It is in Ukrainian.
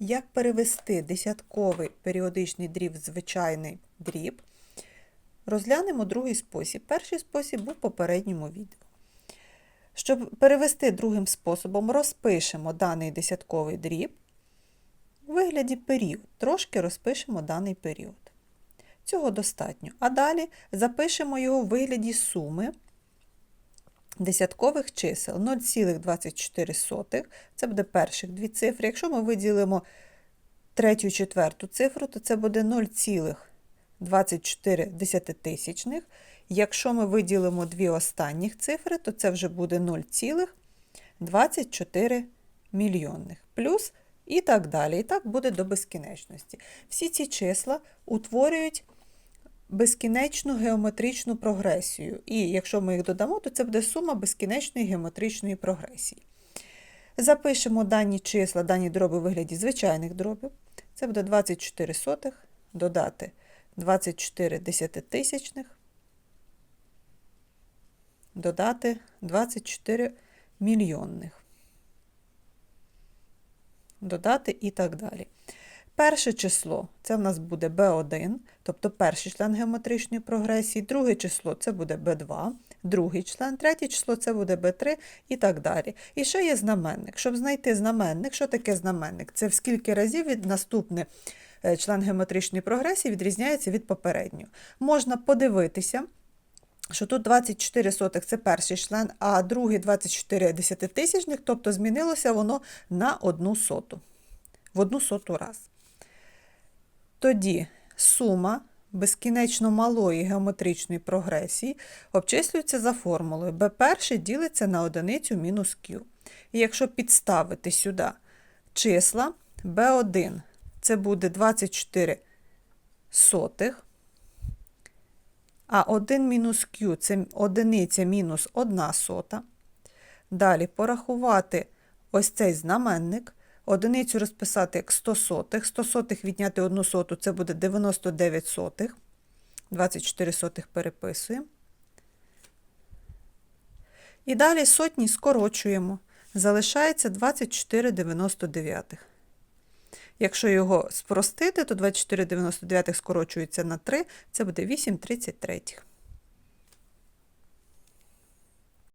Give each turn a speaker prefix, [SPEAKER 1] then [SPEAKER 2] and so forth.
[SPEAKER 1] як перевести десятковий періодичний дріб в звичайний дріб, розглянемо другий спосіб. Перший спосіб був в попередньому відео. Щоб перевести другим способом, розпишемо даний десятковий дріб у вигляді період. Трошки розпишемо даний період. Цього достатньо. А далі запишемо його у вигляді суми десяткових чисел 0,24. Це буде перших дві цифри. Якщо ми виділимо третю і четверту цифру, то це буде 0,24 десятитисячних. Якщо ми виділимо дві останніх цифри, то це вже буде 0,24 мільйонних. Плюс і так далі. І так буде до безкінечності. Всі ці числа утворюють безкінечну геометричну прогресію. І якщо ми їх додамо, то це буде сума безкінечної геометричної прогресії. Запишемо дані числа, дані дроби у вигляді звичайних дробів. Це буде 24 сотих, додати 24 десятитисячних, додати 24 мільйонних. Додати і так далі. Перше число це в нас буде b1, тобто перший член геометричної прогресії, друге число це буде b2, другий член, третє число це буде b3 і так далі. І ще є знаменник. Щоб знайти знаменник, що таке знаменник? Це в скільки разів від наступний е, член геометричної прогресії відрізняється від попереднього. Можна подивитися. Що тут 24 сотих це перший член, а другий 24 десятитисячних, тобто змінилося воно на одну соту. В одну соту раз. Тоді сума безкінечно малої геометричної прогресії обчислюється за формулою b1 ділиться на одиницю мінус q. І якщо підставити сюди числа b1, це буде 24 сотих, а 1 мінус q це одиниця мінус 1 сота. Далі порахувати ось цей знаменник. Одиницю розписати як 100 сотих. 100 сотих відняти 1 соту це буде 99 сотих. 24 сотих переписуємо. І далі сотні скорочуємо. Залишається 24,99. Якщо його спростити, то 24,99 скорочується на 3, це буде 8,33.